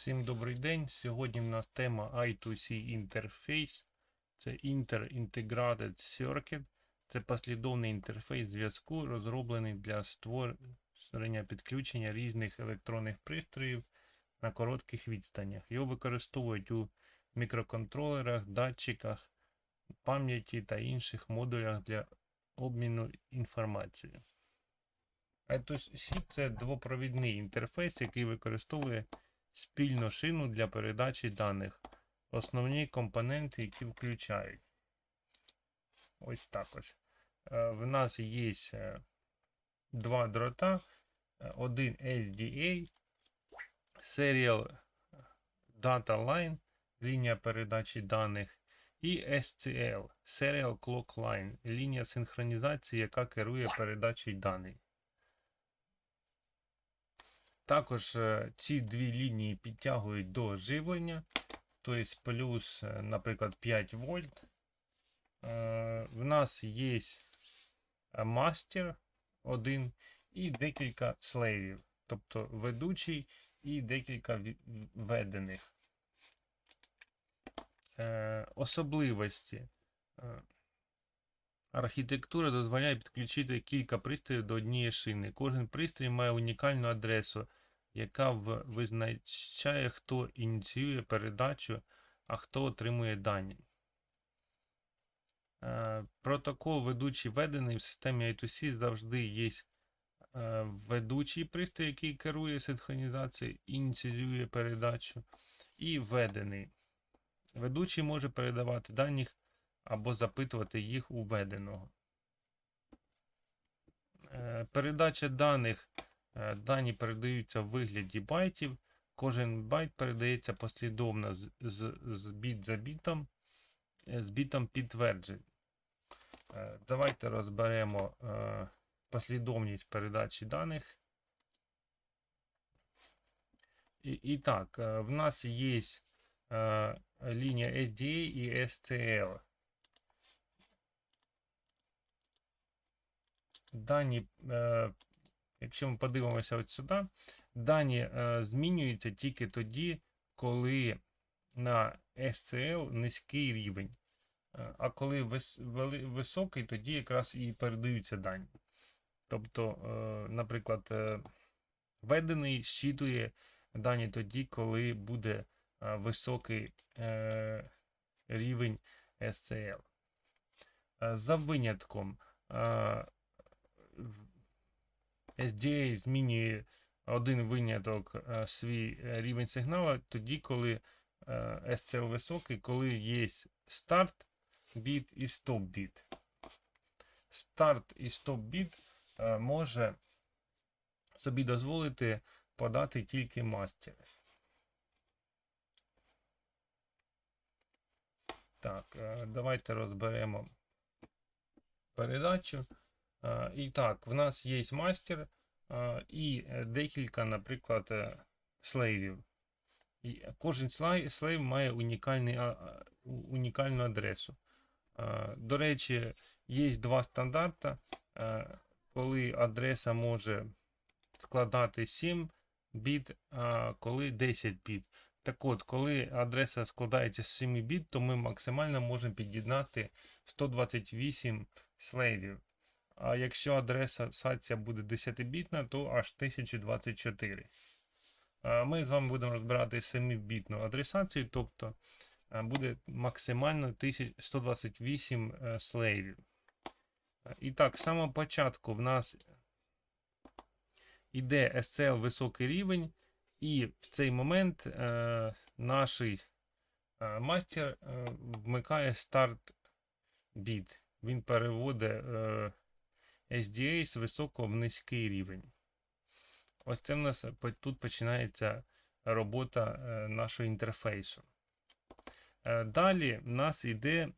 Всім добрий день. Сьогодні в нас тема I2C інтерфейс. Це Inter Integrated Circuit. Це послідовний інтерфейс зв'язку, розроблений для створення підключення різних електронних пристроїв на коротких відстанях. Його використовують у мікроконтролерах, датчиках, пам'яті та інших модулях для обміну інформацією. I2C це двопровідний інтерфейс, який використовує спільну шину для передачі даних. Основні компоненти, які включають. Ось так ось. Е, В нас є е, два дрота, е, один SDA, Serial Data Line, лінія передачі даних, і SCL, Serial Clock Line, лінія синхронізації, яка керує передачею даних. Також е, ці дві лінії підтягують до живлення, тобто плюс, е, наприклад, 5 вольт. Е, В нас є мастер один і декілька слейвів, тобто ведучий і декілька введених. Особливості. Архітектура дозволяє підключити кілька пристроїв до однієї шини. Кожен пристрій має унікальну адресу, яка визначає, хто ініціює передачу, а хто отримує дані. Е, Протокол ведучий введений в системі I2C завжди є е, ведучий пристрій, який керує синхронізацією, ініціює передачу, і введений. Ведучий може передавати дані або запитувати їх у введеного. Е, Передача даних. Е, Дані передаються в вигляді байтів. Кожен байт передається послідовно з, з, з біт за бітом, е, з бітом підтверджень. Е, Давайте розберемо послідовність передачі даних. І, і так, в нас є лінія SDA і STL. Дані, якщо ми подивимося от сюди, дані е, змінюються тільки тоді, коли на SCL низький рівень. Е, А коли високий, тоді якраз і передаються дані. Тобто, е, наприклад, введений щитує дані тоді, коли буде високий рівень SCL. За винятком SDA змінює один виняток е, свій е, рівень сигналу тоді, коли е, SCL високий, коли є старт біт і стоп біт. Старт і стоп біт може собі дозволити подати тільки мастер. Так, давайте розберемо передачу. І так, в нас є мастер і е, декілька, наприклад, слейвів. Кожен слейв має унікальну адресу. Е, До речі, є два стандарти, е, коли адреса може складати 7 біт, а коли 10 біт. Так от, коли адреса складається з 7 біт, то ми максимально можемо під'єднати 128 слейвів. А якщо адреса сація буде 10-бітна, то аж 1024. Ми з вами будемо розбирати 7-бітну адресацію, тобто е, буде максимально 1000 128 е, слейвів. І так, з самого початку в нас іде SCL високий рівень, і в цей момент е, наш мастер вмикає старт біт. Він переводить SDA з високого в низький рівень. Ось це в нас тут починається робота е, нашого інтерфейсу. Е, Далі в нас йде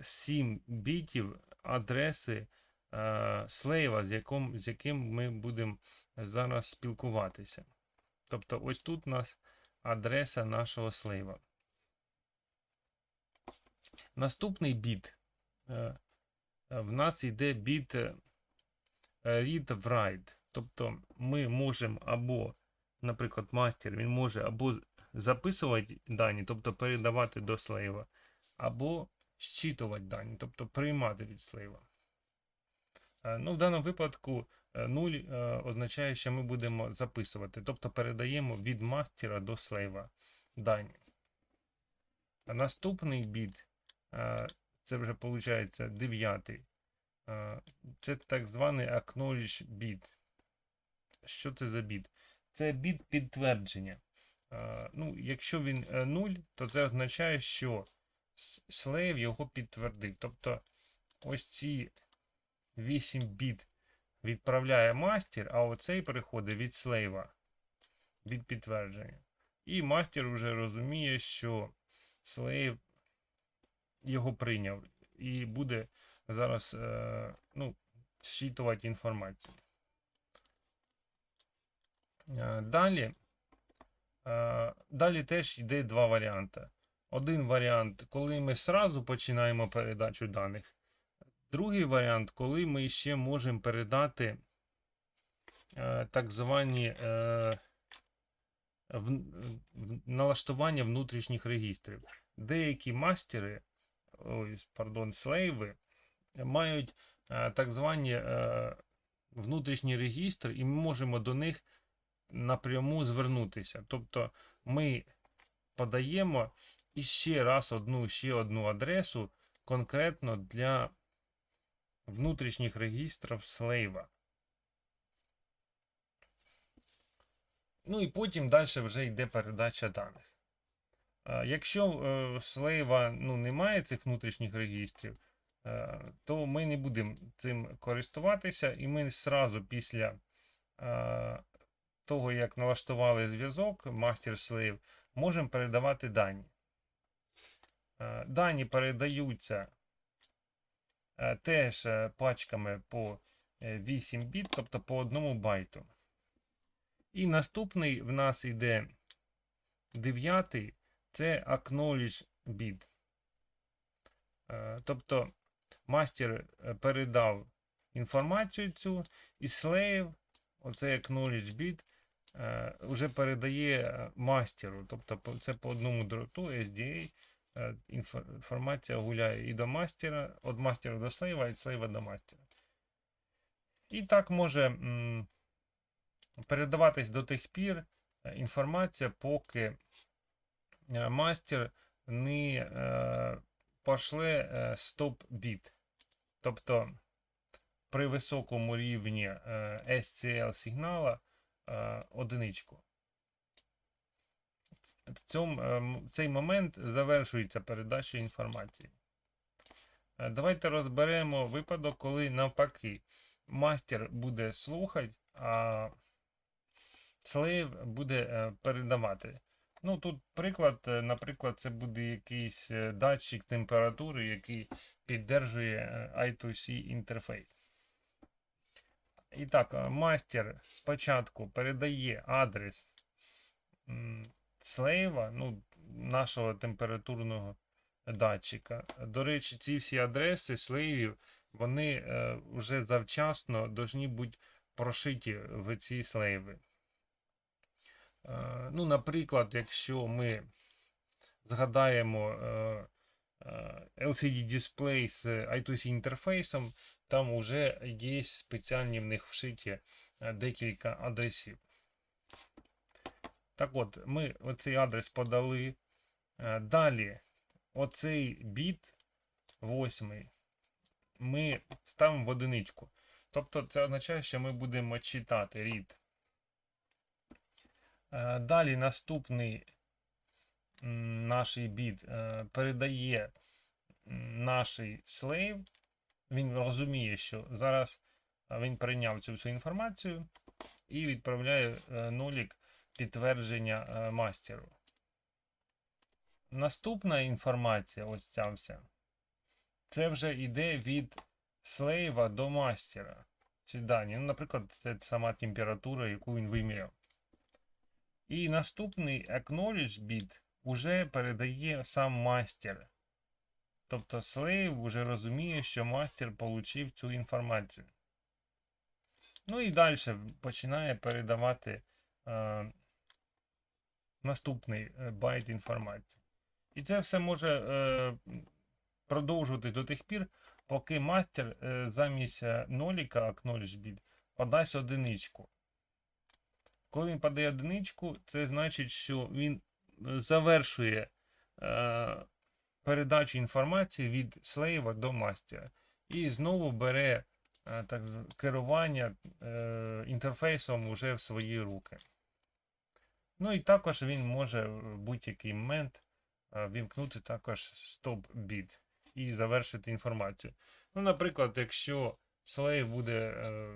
7 бітів адреси е, слейва, з яким, з яким ми будемо зараз спілкуватися. Тобто ось тут у нас адреса нашого слейва. Наступний біт. Е, е, В нас йде біт е, read write. Тобто ми можемо або наприклад, мастер, він може або записувати дані, тобто передавати до слейва, або щитувати дані, тобто приймати від слейва. Е, Ну, в даному випадку 0 означає, що ми будемо записувати, тобто передаємо від мастера до слейва дані. Наступний біт, е, це вже виходить 9. Це так званий acknowledge bit. Що це за біт? Це біт підтвердження. Е, Ну, якщо він 0, то це означає, що слейв його підтвердив. Тобто ось ці 8 біт відправляє мастер, а оцей переходить від слейва від підтвердження. І мастер вже розуміє, що слейв його прийняв і буде зараз е, ну, зчитувати інформацію. Е, Далі, е, далі теж йде два варіанти. Один варіант, коли ми сразу починаємо передачу даних. Другий варіант, коли ми ще можемо передати так звані налаштування внутрішніх регістрів. Деякі мастери, ой, пардон, слейви, мають е, так звані е, внутрішні регістри, і ми можемо до них напряму звернутися. Тобто ми подаємо іще раз одну ще одну адресу конкретно для внутрішніх регістрів слейва. Ну і потім далі вже йде передача даних. Е, Якщо е, слейва ну, немає цих внутрішніх регістрів, е, то ми не будемо цим користуватися, і ми зразу після того, як налаштували зв'язок мастер-слейв, можемо передавати дані. Дані передаються теж пачками по е, 8 біт, тобто по одному байту. І наступний в нас йде дев'ятий, це acknowledge bit. Е, Тобто мастер е, передав інформацію цю, і slave, оцей acknowledge bit, е, вже передає е, мастеру. Тобто це по одному дроту SDA. Інформація гуляє і до мастера, від мастера до слейва, і від слейва до мастера. І так може передаватись до тих пір інформація, поки мастер не е, пошле е, стоп-біт. Тобто при високому рівні е, SCL сигнала е, одиничку. В цьому, е, цей момент завершується передача інформації. Е, Давайте розберемо випадок, коли навпаки мастер буде слухати, а слейв буде е, передавати. Ну, тут приклад, е, наприклад, це буде якийсь е, датчик температури, який піддержує е, I2C інтерфейс. І так, мастер спочатку передає адрес слейва, ну, нашого температурного датчика. До речі, ці всі адреси слейвів, вони вже завчасно повинні бути прошиті в ці слейви. Е, Ну, наприклад, якщо ми згадаємо е, е, LCD дисплей з I2C інтерфейсом, там вже є спеціальні в них вшиті декілька адресів. Так от, ми оцей адрес подали. Далі, оцей біт восьмий ми ставимо в одиничку. Тобто це означає, що ми будемо читати read. Е, Далі наступний наш біт е, передає наш слейв. Він розуміє, що зараз е, він прийняв цю всю інформацію і відправляє нулік підтвердження мастеру. Наступна інформація, ось ця вся, це вже йде від слейва до мастера. Ці дані. Ну, наприклад, це сама температура, яку він виміряв. І наступний acknowledge bit уже передає сам мастер. Тобто слейв вже розуміє, що мастер отримав цю інформацію. Ну і далі починає передавати е, наступний е, байт інформації. І це все може е, продовжувати до тих пір, поки мастер е, замість е, ноліка acknowledge bit подасть одиничку. Коли він подає одиничку, це значить, що він е, завершує е, передачу інформації від слейва до мастера. І знову бере е, так, керування е, інтерфейсом уже в свої руки. Ну і також він може в будь-який момент е, вімкнути також стоп-біт і завершити інформацію. Ну, наприклад, якщо слейв буде е,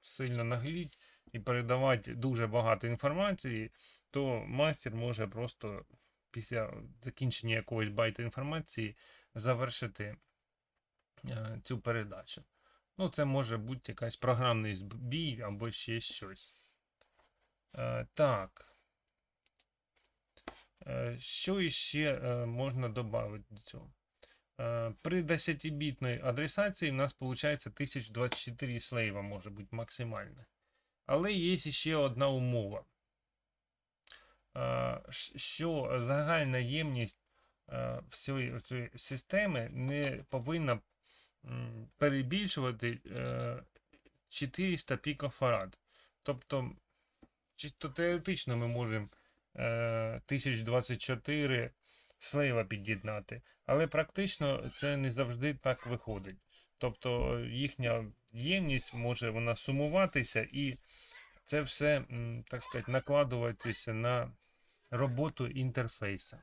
сильно нагліть і передавати дуже багато інформації, то мастер може просто після закінчення якогось байта інформації завершити е, цю передачу. Ну, це може бути якийсь програмний збій або ще щось. Е, так. Е, Що іще е, можна додати до цього? При 10-бітної адресації в нас виходить 1024 слейва може бути максимально. Але є ще одна умова. Е, Що загальна ємність е, всієї цієї системи не повинна перебільшувати е, 400 пікофарад. Тобто, чисто теоретично ми можемо е, 1024 слейва під'єднати, але практично це не завжди так виходить. Тобто їхня ємність може вона сумуватися і це все, так сказати, накладуватися на роботу інтерфейса.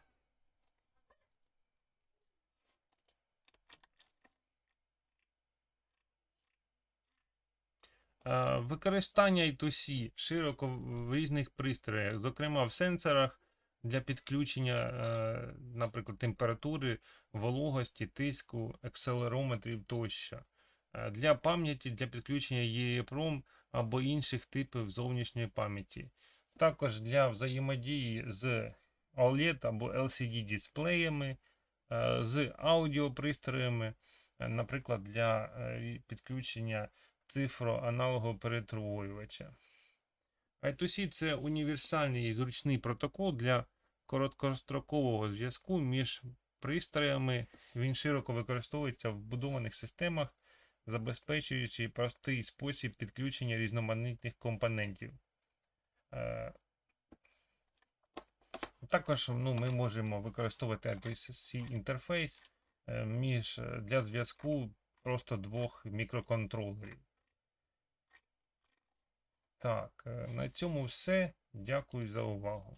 Використання I2C широко в в різних пристроях, зокрема в сенсорах для підключення, е, наприклад, температури, вологості, тиску, акселерометрів тощо. Е, Для пам'яті, для підключення EEPROM або інших типів зовнішньої пам'яті. Також для взаємодії з OLED або LCD дисплеями, е, з аудіопристроями, е, наприклад, для е, підключення цифроаналогового перетворювача. I2C це універсальний і зручний протокол для короткострокового зв'язку між пристроями. Він широко використовується в будованих системах, забезпечуючи простий спосіб підключення різноманітних компонентів. Е, Також ну, ми можемо використовувати I2C інтерфейс е, між, е, для зв'язку просто двох мікроконтролерів. Так, на цьому все. Дякую за увагу.